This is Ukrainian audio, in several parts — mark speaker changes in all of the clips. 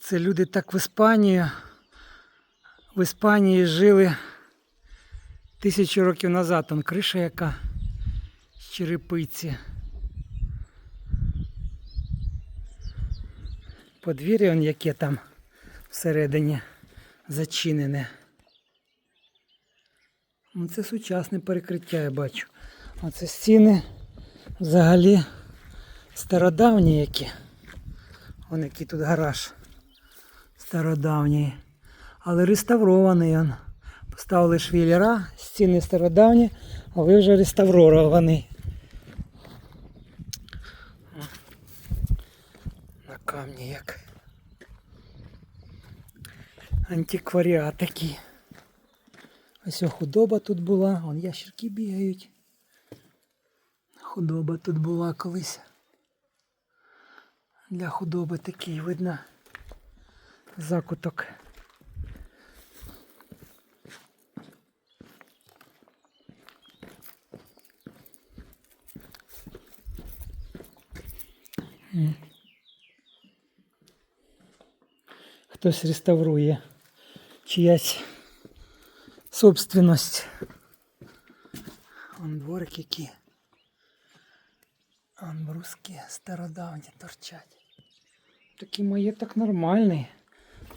Speaker 1: Це люди так в Іспанії. В Іспанії жили тисячу років назад. Там криша яка з черепиці. Подвір'я он яке там всередині зачинене. Ну, це сучасне перекриття, я бачу. А це стіни взагалі стародавні які. Вон який тут гараж стародавній. Але реставрований він. Поставили швіллера, стіни стародавні, але вже реставрований. На камні як. Антикваріат такий. Ось худоба тут була, вон ящерки бігають. Худоба тут була колись. Для худоби такий видно закуток. Хтось реставрує чиясь собственность. Вон дворик які. Вон стародавні торчать. Такий маєток нормальний.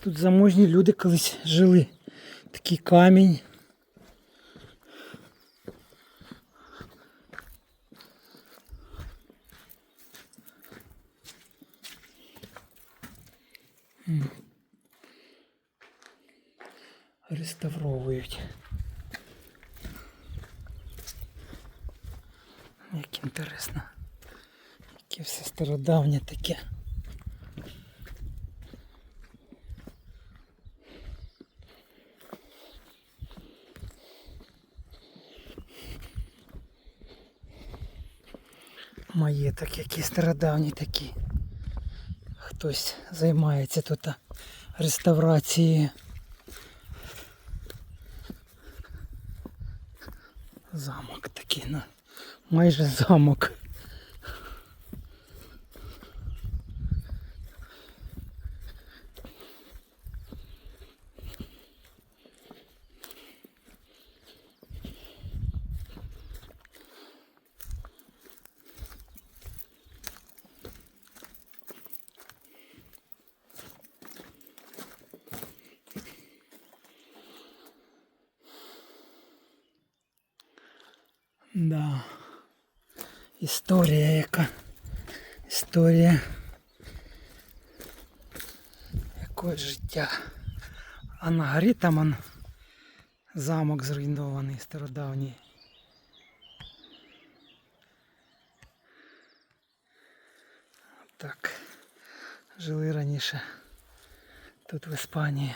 Speaker 1: Тут заможні люди колись жили. Такий камінь. Реставровують. Як інтересно. Яке все стародавнє таке. Маєток який стародавній такий. Хтось займається тут реставрацією. Замок такий, ну, майже замок. Да. Історія яка. Історія якогось життя. А на горі там он замок зруйнований стародавній. Так. Жили раніше тут в Іспанії.